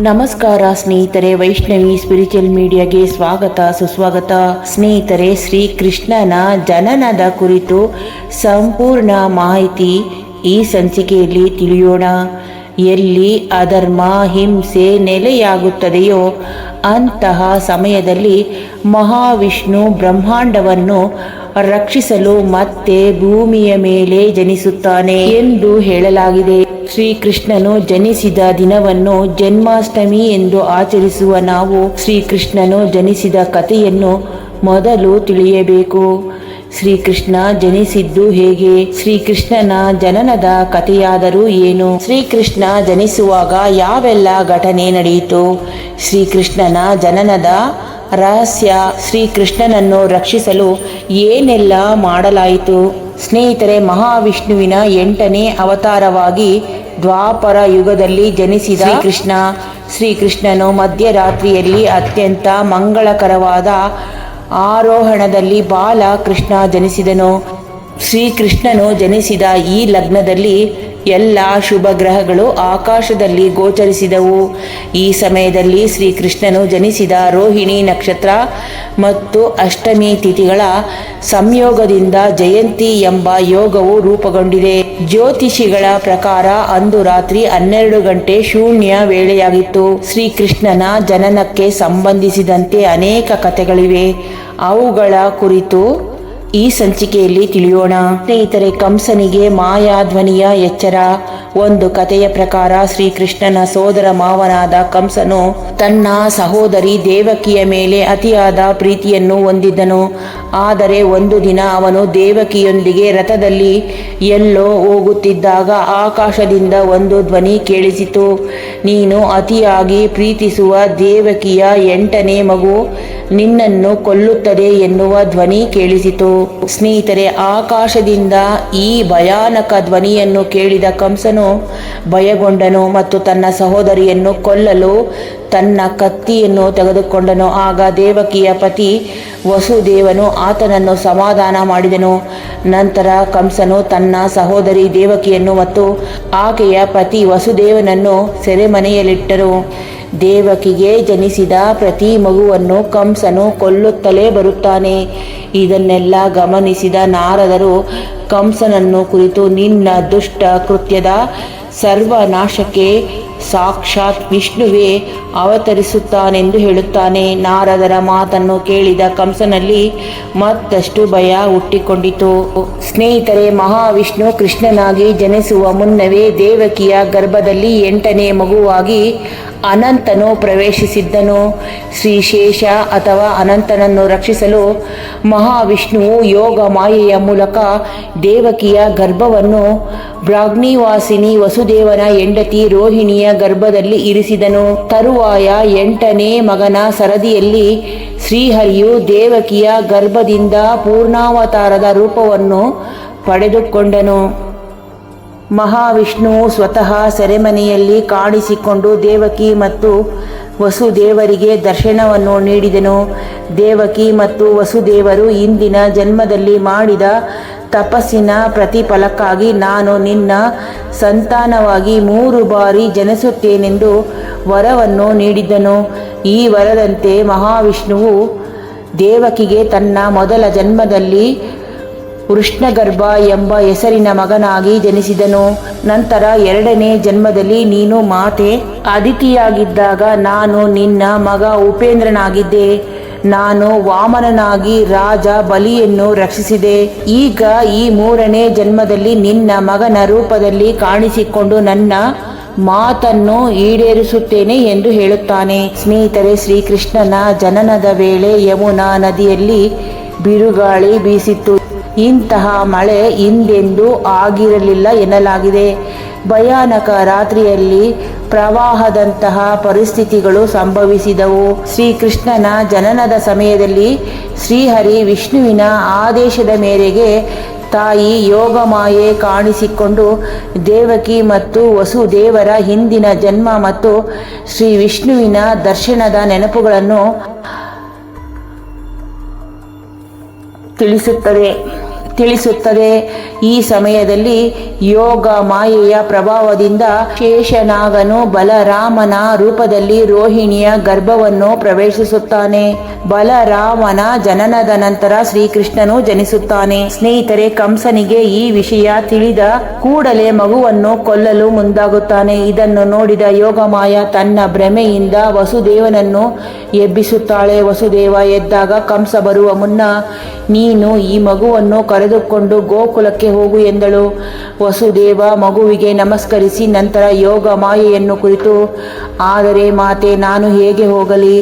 ನಮಸ್ಕಾರ ಸ್ನೇಹಿತರೆ, ವೈಷ್ಣವಿ ಸ್ಪಿರಿಚುವಲ್ ಮೀಡಿಯಾಗೆ ಸ್ವಾಗತ, ಸುಸ್ವಾಗತ. ಸ್ನೇಹಿತರೆ ಶ್ರೀ ಕೃಷ್ಣನ ಜನನದ ಕುರಿತು ಸಂಪೂರ್ಣ ಮಾಹಿತಿ ಈ ಸಂಚಿಕೆಯಲ್ಲಿ ತಿಳಿಯೋಣ. ಎಲ್ಲಿ ಅಧರ್ಮ, ಹಿಂಸೆ ನೆಲೆಯಾಗುತ್ತದೆಯೋ ಅಂತಹ ಸಮಯದಲ್ಲಿ ಮಹಾವಿಷ್ಣು ಬ್ರಹ್ಮಾಂಡವನ್ನು ರಕ್ಷಿಸಲು ಮತ್ತೆ ಭೂಮಿಯ ಮೇಲೆ ಜನಿಸುತ್ತಾನೆ ಎಂದು ಹೇಳಲಾಗಿದೆ. ಶ್ರೀಕೃಷ್ಣನು ಜನಿಸಿದ ದಿನವನ್ನು ಜನ್ಮಾಷ್ಟಮಿ ಎಂದು ಆಚರಿಸುವ ನಾವು ಶ್ರೀಕೃಷ್ಣನು ಜನಿಸಿದ ಕಥೆಯನ್ನು ಮೊದಲು ತಿಳಿಯಬೇಕು. ಶ್ರೀಕೃಷ್ಣ ಜನಿಸಿದ್ದು ಹೇಗೆ? ಶ್ರೀಕೃಷ್ಣನ ಜನನದ ಕಥೆಯಾದರೂ ಏನು? ಶ್ರೀಕೃಷ್ಣ ಜನಿಸುವಾಗ ಯಾವೆಲ್ಲ ಘಟನೆ ನಡೆಯಿತು? ಶ್ರೀಕೃಷ್ಣನ ಜನನದ ರಹಸ್ಯ ಶ್ರೀಕೃಷ್ಣನನ್ನು ರಕ್ಷಿಸಲು ಏನೆಲ್ಲ ಮಾಡಲಾಯಿತು? ಸ್ನೇಹಿತರೆ, ಮಹಾವಿಷ್ಣುವಿನ ಎಂಟನೇ ಅವತಾರವಾಗಿ ದ್ವಾಪರ ಯುಗದಲ್ಲಿ ಜನಿಸಿದ ಕೃಷ್ಣ ಶ್ರೀಕೃಷ್ಣನು ಮಧ್ಯರಾತ್ರಿಯಲ್ಲಿ ಅತ್ಯಂತ ಮಂಗಳಕರವಾದ ಆರೋಹಣದಲ್ಲಿ ಬಾಲ ಕೃಷ್ಣ ಜನಿಸಿದನು. ಶ್ರೀಕೃಷ್ಣನು ಜನಿಸಿದ ಈ ಲಗ್ನದಲ್ಲಿ ಎಲ್ಲ ಶುಭ ಗ್ರಹಗಳು ಆಕಾಶದಲ್ಲಿ ಗೋಚರಿಸಿದವು. ಈ ಸಮಯದಲ್ಲಿ ಶ್ರೀಕೃಷ್ಣನು ಜನಿಸಿದ ರೋಹಿಣಿ ನಕ್ಷತ್ರ ಮತ್ತು ಅಷ್ಟಮಿ ತಿಥಿಗಳ ಸಂಯೋಗದಿಂದ ಜಯಂತಿ ಎಂಬ ಯೋಗವು ರೂಪುಗೊಂಡಿದೆ. ಜ್ಯೋತಿಷಿಗಳ ಪ್ರಕಾರ ಅಂದು ರಾತ್ರಿ ಹನ್ನೆರಡು ಗಂಟೆ ಶೂನ್ಯ ವೇಳೆಯಾಗಿತ್ತು. ಶ್ರೀಕೃಷ್ಣನ ಜನನಕ್ಕೆ ಸಂಬಂಧಿಸಿದಂತೆ ಅನೇಕ ಕಥೆಗಳಿವೆ. ಅವುಗಳ ಕುರಿತು ಈ ಸಂಚಿಕೆಯಲ್ಲಿ ತಿಳಿಯೋಣ. ಸ್ನೇಹಿತರೆ ಕಂಸನಿಗೆ ಮಾಯಾಧ್ವನಿಯ ಎಚ್ಚರ. ಒಂದು ಕಥೆಯ ಪ್ರಕಾರ ಶ್ರೀಕೃಷ್ಣನ ಸೋದರ ಮಾವನಾದ ಕಂಸನು ತನ್ನ ಸಹೋದರಿ ದೇವಕಿಯ ಮೇಲೆ ಅತಿಯಾದ ಪ್ರೀತಿಯನ್ನು ಹೊಂದಿದ್ದನು. ಆದರೆ ಒಂದು ದಿನ ಅವನು ದೇವಕಿಯೊಂದಿಗೆ ರಥದಲ್ಲಿ ಎಲ್ಲೋ ಹೋಗುತ್ತಿದ್ದಾಗ ಆಕಾಶದಿಂದ ಒಂದು ಧ್ವನಿ ಕೇಳಿಸಿತು. ನೀನು ಅತಿಯಾಗಿ ಪ್ರೀತಿಸುವ ದೇವಕಿಯ ಎಂಟನೇ ಮಗು ನಿನ್ನನ್ನು ಕೊಲ್ಲುತ್ತದೆ ಎನ್ನುವ ಧ್ವನಿ ಕೇಳಿಸಿತು. ಸ್ನೇಹಿತರೆ, ಆಕಾಶದಿಂದ ಈ ಭಯಾನಕ ಧ್ವನಿಯನ್ನು ಕೇಳಿದ ಕಂಸನು ಭಯಗೊಂಡನು ಮತ್ತು ತನ್ನ ಸಹೋದರಿಯನ್ನು ಕೊಲ್ಲಲು ತನ್ನ ಕತ್ತಿಯನ್ನು ತೆಗೆದುಕೊಂಡನು. ಆಗ ದೇವಕಿಯ ಪತಿ ವಸುದೇವನು ಆತನನ್ನು ಸಮಾಧಾನ ಮಾಡಿದನು. ನಂತರ ಕಂಸನು ತನ್ನ ಸಹೋದರಿ ದೇವಕಿಯನ್ನು ಮತ್ತು ಆಕೆಯ ಪತಿ ವಸುದೇವನನ್ನು ಸೆರೆಮನೆಯಲ್ಲಿಟ್ಟರು. ದೇವಕಿಗೆ ಜನಿಸಿದ ಪ್ರತಿ ಮಗುವನ್ನು ಕಂಸನು ಕೊಲ್ಲುತ್ತಲೇ ಬರುತ್ತಾನೆ. ಇದನ್ನೆಲ್ಲ ಗಮನಿಸಿದ ನಾರದರು, ಕಂಸನನ್ನು ಕುರಿತು ನಿನ್ನ ದುಷ್ಟ ಕೃತ್ಯದ ಸರ್ವನಾಶಕ್ಕೆ ಸಾಕ್ಷಾತ್ ವಿಷ್ಣುವೇ ಅವತರಿಸುತ್ತಾನೆಂದು ಹೇಳುತ್ತಾನೆ. ನಾರದರ ಮಾತನ್ನು ಕೇಳಿದ ಕಂಸನಲ್ಲಿ ಮತ್ತಷ್ಟು ಭಯ ಹುಟ್ಟಿಕೊಂಡಿತು. ಸ್ನೇಹಿತರೆ, ಮಹಾವಿಷ್ಣು ಕೃಷ್ಣನಾಗಿ ಜನಿಸುವ ಮುನ್ನವೇ ದೇವಕಿಯ ಗರ್ಭದಲ್ಲಿ ಎಂಟನೇ ಮಗುವಾಗಿ ಅನಂತನು ಪ್ರವೇಶಿಸಿದ್ದನು. ಶ್ರೀಶೇಷ ಅಥವಾ ಅನಂತನನ್ನು ರಕ್ಷಿಸಲು ಮಹಾವಿಷ್ಣುವು ಯೋಗ ಮಾಯೆಯ ಮೂಲಕ ದೇವಕಿಯ ಗರ್ಭವನ್ನು ಬ್ರಾಗ್ನಿವಾಸಿನಿ ವಸುದೇವನ ಹೆಂಡತಿ ರೋಹಿಣಿಯ ಗರ್ಭದಲ್ಲಿ ಇರಿಸಿದನು. ತರುವಾಯ ಎಂಟನೇ ಮಗನ ಸರದಿಯಲ್ಲಿ ಶ್ರೀಹರಿಯು ದೇವಕಿಯ ಗರ್ಭದಿಂದ ಪೂರ್ಣಾವತಾರದ ರೂಪವನ್ನು ಪಡೆದುಕೊಂಡನು. ಮಹಾವಿಷ್ಣುವು ಸ್ವತಃ ಸೆರೆಮನೆಯಲ್ಲಿ ಕಾಣಿಸಿಕೊಂಡು ದೇವಕಿ ಮತ್ತು ವಸುದೇವರಿಗೆ ದರ್ಶನವನ್ನು ನೀಡಿದನು. ದೇವಕಿ ಮತ್ತು ವಸುದೇವರು ಇಂದಿನ ಜನ್ಮದಲ್ಲಿ ಮಾಡಿದ ತಪಸ್ಸಿನ ಪ್ರತಿಫಲಕ್ಕಾಗಿ ನಾನು ನಿನ್ನ ಸಂತಾನವಾಗಿ ಮೂರು ಬಾರಿ ಜನಿಸುತ್ತೇನೆಂದು ವರವನ್ನು ನೀಡಿದ್ದನು. ಈ ವರದಂತೆ ಮಹಾವಿಷ್ಣುವು ದೇವಕಿಗೆ ತನ್ನ ಮೊದಲ ಜನ್ಮದಲ್ಲಿ ವೃಷ್ಣಗರ್ಭ ಎಂಬ ಹೆಸರಿನ ಮಗನಾಗಿ ಜನಿಸಿದನು. ನಂತರ ಎರಡನೇ ಜನ್ಮದಲ್ಲಿ ನೀನು ಮಾತೆ ಅದಿತಿಯಾಗಿದ್ದಾಗ ನಾನು ನಿನ್ನ ಮಗ ಉಪೇಂದ್ರನಾಗಿದ್ದೆ. ನಾನು ವಾಮನನಾಗಿ ರಾಜ ಬಲಿಯನ್ನು ರಕ್ಷಿಸಿದೆ. ಈಗ ಈ ಮೂರನೇ ಜನ್ಮದಲ್ಲಿ ನಿನ್ನ ಮಗನ ರೂಪದಲ್ಲಿ ಕಾಣಿಸಿಕೊಂಡು ನನ್ನ ಮಾತನ್ನು ಈಡೇರಿಸುತ್ತೇನೆ ಎಂದು ಹೇಳುತ್ತಾನೆ. ಸ್ನೇಹಿತರೆ, ಶ್ರೀಕೃಷ್ಣನ ಜನನದ ವೇಳೆ ಯಮುನಾ ನದಿಯಲ್ಲಿ ಬಿರುಗಾಳಿ ಬೀಸಿತ್ತು. ಇಂತಹ ಮಳೆ ಹಿಂದೆಂದೂ ಆಗಿರಲಿಲ್ಲ ಎನ್ನಲಾಗಿದೆ. ಭಯಾನಕ ರಾತ್ರಿಯಲ್ಲಿ ಪ್ರವಾಹದಂತಹ ಪರಿಸ್ಥಿತಿಗಳು ಸಂಭವಿಸಿದವು. ಶ್ರೀಕೃಷ್ಣನ ಜನನದ ಸಮಯದಲ್ಲಿ ಶ್ರೀಹರಿ ವಿಷ್ಣುವಿನ ಆದೇಶದ ಮೇರೆಗೆ ತಾಯಿ ಯೋಗಮಾಯೆ ಕಾಣಿಸಿಕೊಂಡು ದೇವಕಿ ಮತ್ತು ವಸುದೇವರ ಹಿಂದಿನ ಜನ್ಮ ಮತ್ತು ಶ್ರೀ ವಿಷ್ಣುವಿನ ದರ್ಶನದ ನೆನಪುಗಳನ್ನು ತಿಳಿಸುತ್ತದೆ. ತಿಳಿಸುತ್ತದೆ. ಈ ಸಮಯದಲ್ಲಿ ಯೋಗ ಮಾಯೆಯ ಪ್ರಭಾವದಿಂದ ಶೇಷನಾಗನು ಬಲರಾಮನ ರೂಪದಲ್ಲಿ ರೋಹಿಣಿಯ ಗರ್ಭವನ್ನು ಪ್ರವೇಶಿಸುತ್ತಾನೆ. ಬಲರಾಮನ ಜನನದ ನಂತರ ಶ್ರೀಕೃಷ್ಣನು ಜನಿಸುತ್ತಾನೆ. ಸ್ನೇಹಿತರೆ, ಕಂಸನಿಗೆ ಈ ವಿಷಯ ತಿಳಿದ ಕೂಡಲೇ ಮಗುವನ್ನು ಕೊಲ್ಲಲು ಮುಂದಾಗುತ್ತಾನೆ. ಇದನ್ನು ನೋಡಿದ ಯೋಗಮಾಯ ತನ್ನ ಭ್ರಮೆಯಿಂದ ವಸುದೇವನನ್ನು ಎಬ್ಬಿಸುತ್ತಾಳೆ. ವಸುದೇವ ಎದ್ದಾಗ ಕಂಸ ಬರುವ ಮುನ್ನ, ನೀನು ಈ ಮಗುವನ್ನು ಕರೆದುಕೊಂಡು ಗೋಕುಲಕ್ಕೆ ಹೋಗು ಎಂದಳು. ವಸುದೇವ ಮಗುವಿಗೆ ನಮಸ್ಕರಿಸಿ ನಂತರ ಯೋಗ ಮಾಯೆಯನ್ನು ಕುರಿತು, ಆದರೆ ಮಾತೆ, ನಾನು ಹೇಗೆ ಹೋಗಲಿ?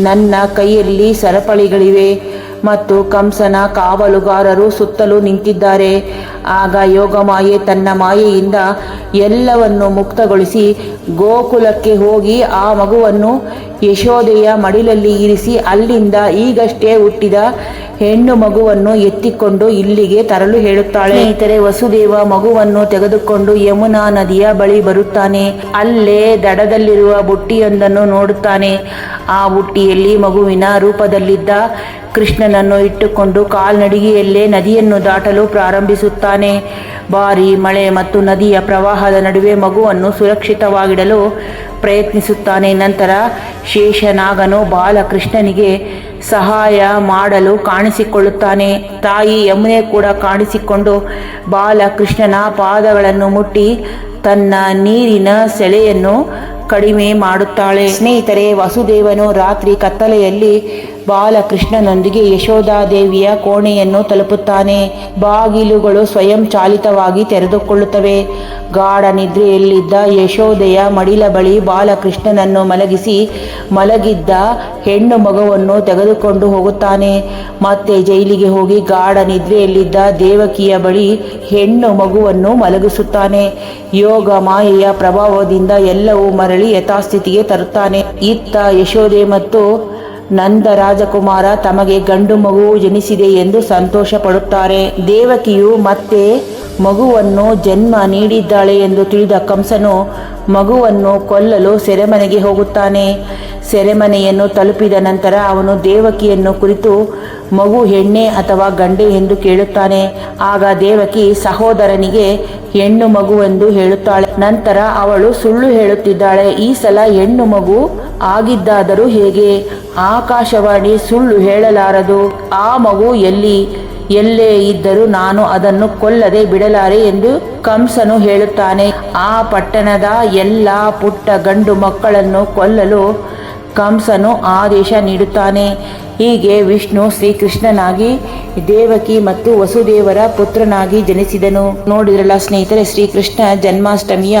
ನನ್ನ ಕೈಯಲ್ಲಿ ಸರಪಳಿಗಳಿವೆ ಮತ್ತು ಕಂಸನ ಕಾವಲುಗಾರರು ಸುತ್ತಲೂ ನಿಂತಿದ್ದಾರೆ. ಆಗ ಯೋಗಮಾಯೆ ತನ್ನ ಮಾಯೆಯಿಂದ ಎಲ್ಲವನ್ನು ಮುಕ್ತಗೊಳಿಸಿ ಗೋಕುಲಕ್ಕೆ ಹೋಗಿ ಆ ಮಗುವನ್ನು ಯಶೋದೆಯ ಮಡಿಲಲ್ಲಿ ಇರಿಸಿ ಅಲ್ಲಿಂದ ಈಗಷ್ಟೇ ಹುಟ್ಟಿದ ಹೆಣ್ಣು ಮಗುವನ್ನು ಎತ್ತಿಕೊಂಡು ಇಲ್ಲಿಗೆ ತರಲು ಹೇಳುತ್ತಾಳೆ. ಇತರೆ ವಸುದೇವ ಮಗುವನ್ನು ತೆಗೆದುಕೊಂಡು ಯಮುನಾ ನದಿಯ ಬಳಿ ಬರುತ್ತಾನೆ. ಅಲ್ಲೇ ದಡದಲ್ಲಿರುವ ಬುಟ್ಟಿಯೊಂದನ್ನು ನೋಡುತ್ತಾನೆ. ಆ ಬುಟ್ಟಿಯಲ್ಲಿ ಮಗುವಿನ ರೂಪದಲ್ಲಿದ್ದ ಕೃಷ್ಣನನ್ನು ಇಟ್ಟುಕೊಂಡು ಕಾಲ್ನಡಿಗೆಯಲ್ಲೇ ನದಿಯನ್ನು ದಾಟಲು ಪ್ರಾರಂಭಿಸುತ್ತಾನೆ. ಭಾರಿ ಮಳೆ ಮತ್ತು ನದಿಯ ಪ್ರವಾಹದ ನಡುವೆ ಮಗುವನ್ನು ಸುರಕ್ಷಿತವಾಗಿಡಲು ಪ್ರಯತ್ನಿಸುತ್ತಾನೆ. ನಂತರ ಶೇಷನಾಗನು ಬಾಲಕೃಷ್ಣನಿಗೆ ಸಹಾಯ ಮಾಡಲು ಕಾಣಿಸಿಕೊಳ್ಳುತ್ತಾನೆ. ತಾಯಿ ಯಮುನೆ ಕೂಡ ಕಾಣಿಸಿಕೊಂಡು ಬಾಲಕೃಷ್ಣನ ಪಾದಗಳನ್ನು ಮುಟ್ಟಿ ತನ್ನ ನೀರಿನ ಸೆಳೆಯನ್ನು ಕಡಿಮೆ ಮಾಡುತ್ತಾಳೆ. ಸ್ನೇಹಿತರೆ, ವಸುದೇವನು ರಾತ್ರಿ ಕತ್ತಲೆಯಲ್ಲಿ ಬಾಲಕೃಷ್ಣನೊಂದಿಗೆ ಯಶೋಧಾದೇವಿಯ ಕೋಣೆಯನ್ನು ತಲುಪುತ್ತಾನೆ. ಬಾಗಿಲುಗಳು ಸ್ವಯಂ ಚಾಲಿತವಾಗಿ ತೆರೆದುಕೊಳ್ಳುತ್ತವೆ. ಗಾಢ ನಿದ್ರೆಯಲ್ಲಿದ್ದ ಯಶೋದೆಯ ಮಡಿಲ ಬಳಿ ಬಾಲಕೃಷ್ಣನನ್ನು ಮಲಗಿಸಿ, ಮಲಗಿದ್ದ ಹೆಣ್ಣು ಮಗುವನ್ನು ತೆಗೆದುಕೊಂಡು ಹೋಗುತ್ತಾನೆ. ಮತ್ತೆ ಜೈಲಿಗೆ ಹೋಗಿ ಗಾಢ ನಿದ್ರೆಯಲ್ಲಿದ್ದ ದೇವಕಿಯ ಬಳಿ ಹೆಣ್ಣು ಮಗುವನ್ನು ಮಲಗಿಸುತ್ತಾನೆ. ಯೋಗ ಮಾಯೆಯ ಪ್ರಭಾವದಿಂದ ಎಲ್ಲವೂ ಮರಳಿ ಯಥಾಸ್ಥಿತಿಗೆ ತರುತ್ತಾನೆ. ಇತ್ತ ಯಶೋದೆ ಮತ್ತು ನಂದ ರಾಜಕುಮಾರ ತಮಗೆ ಗಂಡು ಮಗು ಜನಿಸಿದೆ ಎಂದು ಸಂತೋಷ ಪಡುತ್ತಾರೆ ದೇವಕಿಯು ಮತ್ತೆ ಮಗುವನ್ನು ಜನ್ಮ ನೀಡಿದ್ದಾಳೆ ಎಂದು ತಿಳಿದ ಕಂಸನು ಮಗುವನ್ನು ಕೊಲ್ಲಲು ಸೆರೆಮನೆಗೆ ಹೋಗುತ್ತಾನೆ. ಸೆರೆಮನೆಯನ್ನು ತಲುಪಿದ ನಂತರ ಅವನು ದೇವಕಿಯನ್ನು ಕುರಿತು ಮಗು, ಹೆಣ್ಣೆ ಅಥವಾ ಗಂಡೆ ಎಂದು ಕೇಳುತ್ತಾನೆ. ಆಗ ದೇವಕಿ ಸಹೋದರನಿಗೆ ಹೆಣ್ಣು ಮಗು ಎಂದು ಹೇಳುತ್ತಾಳೆ. ನಂತರ ಅವಳು ಸುಳ್ಳು ಹೇಳುತ್ತಿದ್ದಾಳೆ. ಈ ಸಲ ಹೆಣ್ಣು ಮಗು ಆಗಿದ್ದಾದರೂ ಹೇಗೆ? ಆಕಾಶವಾಣಿ ಸುಳ್ಳು ಹೇಳಲಾರದು. ಆ ಮಗು ಎಲ್ಲಿ? ಎಲ್ಲೇ ಇದ್ದರೂ ನಾನು ಅದನ್ನು ಕೊಲ್ಲದೆ ಬಿಡಲಾರೆ ಎಂದು ಕಂಸನು ಹೇಳುತ್ತಾನೆ. ಆ ಪಟ್ಟಣದ ಎಲ್ಲ ಪುಟ್ಟ ಗಂಡು ಮಕ್ಕಳನ್ನು ಕೊಲ್ಲಲು ಕಂಸನು ಆದೇಶ ನೀಡುತ್ತಾನೆ. ಹೀಗೆ ವಿಷ್ಣು ಶ್ರೀಕೃಷ್ಣನಾಗಿ ದೇವಕಿ ಮತ್ತು ವಸುದೇವರ ಪುತ್ರನಾಗಿ ಜನಿಸಿದನು. ನೋಡಿದ್ರಲ್ಲ ಸ್ನೇಹಿತರೆ, ಶ್ರೀಕೃಷ್ಣ ಜನ್ಮಾಷ್ಟಮಿಯ